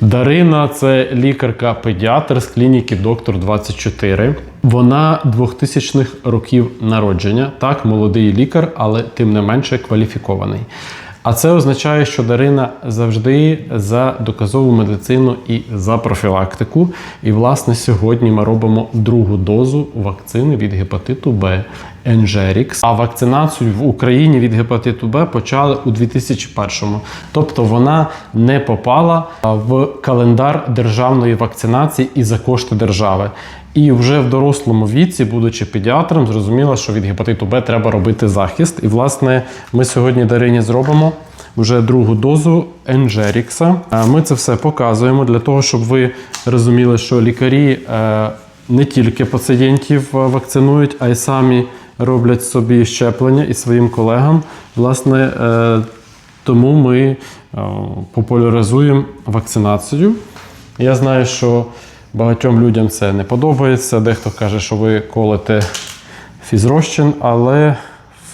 Дарина це лікарка-педіатр з клініки Доктор 24. Вона 2000-х років народження. Так, молодий лікар, але тим не менше кваліфікований. А це означає, що Дарина завжди за доказову медицину і за профілактику. І, власне, сьогодні ми робимо другу дозу вакцини від гепатиту Б Енжерікс. А вакцинацію в Україні від гепатиту Б почали у 2001-му. Тобто вона не попала в календар державної вакцинації і за кошти держави. І вже в дорослому віці, будучи педіатром, зрозуміла, що від гепатиту Б треба робити захист. І, власне, ми сьогодні Дарині зробимо вже другу дозу Енжерікса. Ми це все показуємо для того, щоб ви розуміли, що лікарі е, не тільки пацієнтів е, вакцинують, а й самі роблять собі щеплення і своїм колегам. Власне, е, тому ми е, популяризуємо вакцинацію. Я знаю, що багатьом людям це не подобається. Дехто каже, що ви колите фізрозчин, але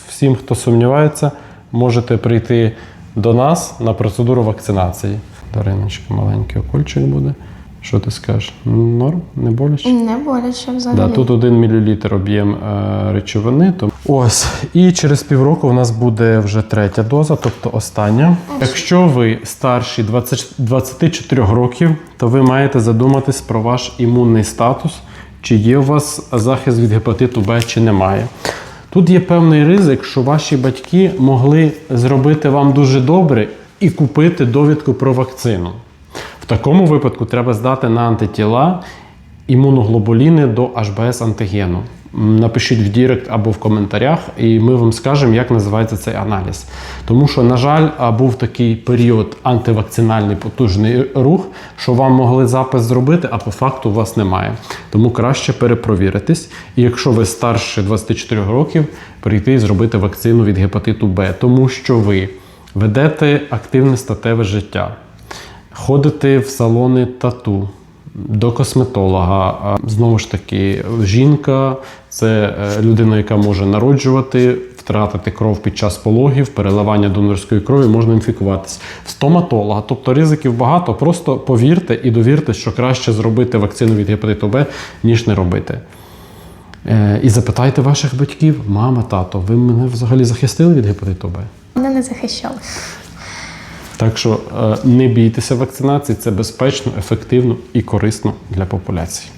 всім, хто сумнівається, можете прийти до нас на процедуру вакцинації. Дариночка, маленький окольчик буде. Що ти скажеш? Норм? Не боляче? Не боляче взагалі. Да, тут 1 мл об'єм е, речовини. То... Ось. І через півроку у нас буде вже третя доза, тобто остання. Якщо ви старші 20, 24 років, то ви маєте задуматись про ваш імунний статус, чи є у вас захист від гепатиту Б, чи немає. Тут є певний ризик, що ваші батьки могли зробити вам дуже добре і купити довідку про вакцину. В такому випадку треба здати на антитіла імуноглобуліни до HBS антигену. Напишіть в Дірект або в коментарях, і ми вам скажемо, як називається цей аналіз. Тому що, на жаль, був такий період антивакцинальний потужний рух, що вам могли запис зробити, а по факту у вас немає. Тому краще перепровіритись. І якщо ви старше 24 років, прийти і зробити вакцину від гепатиту Б, тому що ви ведете активне статеве життя ходити в салони тату. До косметолога, знову ж таки, жінка це е, людина, яка може народжувати, втратити кров під час пологів, переливання донорської крові, можна інфікуватись. В стоматолога, тобто ризиків багато. Просто повірте і довірте, що краще зробити вакцину від гепатиту Б, ніж не робити. Е, І запитайте ваших батьків, мама, тато, ви мене взагалі захистили від гепатиту Б? Мене не захищали. Так що е, не бійтеся вакцинації, це безпечно, ефективно і корисно для популяції.